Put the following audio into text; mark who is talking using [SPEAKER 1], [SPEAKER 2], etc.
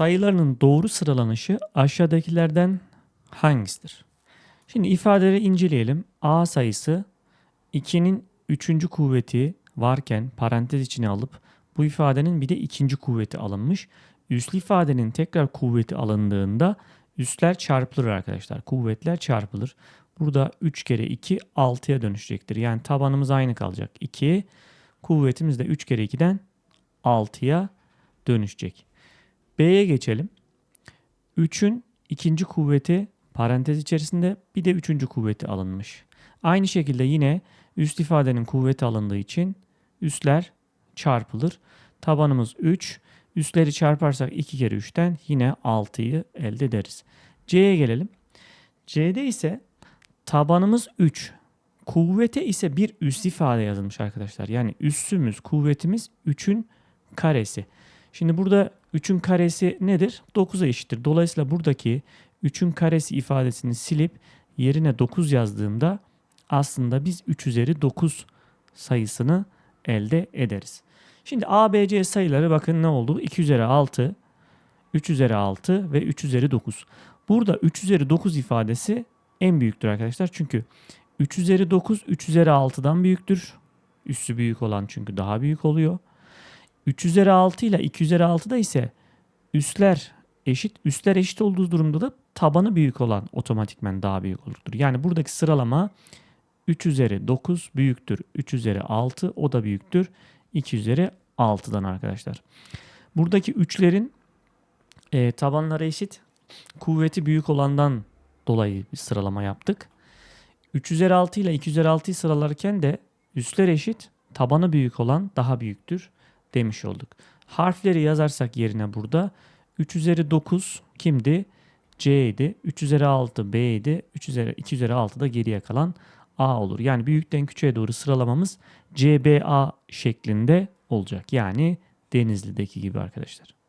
[SPEAKER 1] sayılarının doğru sıralanışı aşağıdakilerden hangisidir? Şimdi ifadeleri inceleyelim. A sayısı 2'nin 3. kuvveti varken parantez içine alıp bu ifadenin bir de ikinci kuvveti alınmış. Üslü ifadenin tekrar kuvveti alındığında üsler çarpılır arkadaşlar. Kuvvetler çarpılır. Burada 3 kere 2 6'ya dönüşecektir. Yani tabanımız aynı kalacak. 2 kuvvetimiz de 3 kere 2'den 6'ya dönüşecek. B'ye geçelim. 3'ün ikinci kuvveti parantez içerisinde bir de üçüncü kuvveti alınmış. Aynı şekilde yine üst ifadenin kuvveti alındığı için üstler çarpılır. Tabanımız 3. Üstleri çarparsak 2 kere 3'ten yine 6'yı elde ederiz. C'ye gelelim. C'de ise tabanımız 3. Kuvvete ise bir üst ifade yazılmış arkadaşlar. Yani üssümüz, kuvvetimiz 3'ün karesi. Şimdi burada 3'ün karesi nedir? 9'a eşittir. Dolayısıyla buradaki 3'ün karesi ifadesini silip yerine 9 yazdığımda aslında biz 3 üzeri 9 sayısını elde ederiz. Şimdi A, B, C sayıları bakın ne oldu? 2 üzeri 6, 3 üzeri 6 ve 3 üzeri 9. Burada 3 üzeri 9 ifadesi en büyüktür arkadaşlar. Çünkü 3 üzeri 9 3 üzeri 6'dan büyüktür. Üssü büyük olan çünkü daha büyük oluyor. 3 üzeri 6 ile 2 üzeri 6'da ise üsler eşit. Üsler eşit olduğu durumda da tabanı büyük olan otomatikmen daha büyük olurdur. Yani buradaki sıralama 3 üzeri 9 büyüktür. 3 üzeri 6 o da büyüktür. 2 üzeri 6'dan arkadaşlar. Buradaki 3'lerin e, tabanları eşit. Kuvveti büyük olandan dolayı bir sıralama yaptık. 3 üzeri 6 ile 2 üzeri 6'yı sıralarken de üsler eşit. Tabanı büyük olan daha büyüktür demiş olduk. Harfleri yazarsak yerine burada 3 üzeri 9 kimdi? C idi. 3 üzeri 6 B idi. 3 üzeri 2 üzeri 6 da geriye kalan A olur. Yani büyükten küçüğe doğru sıralamamız CBA şeklinde olacak. Yani Denizli'deki gibi arkadaşlar.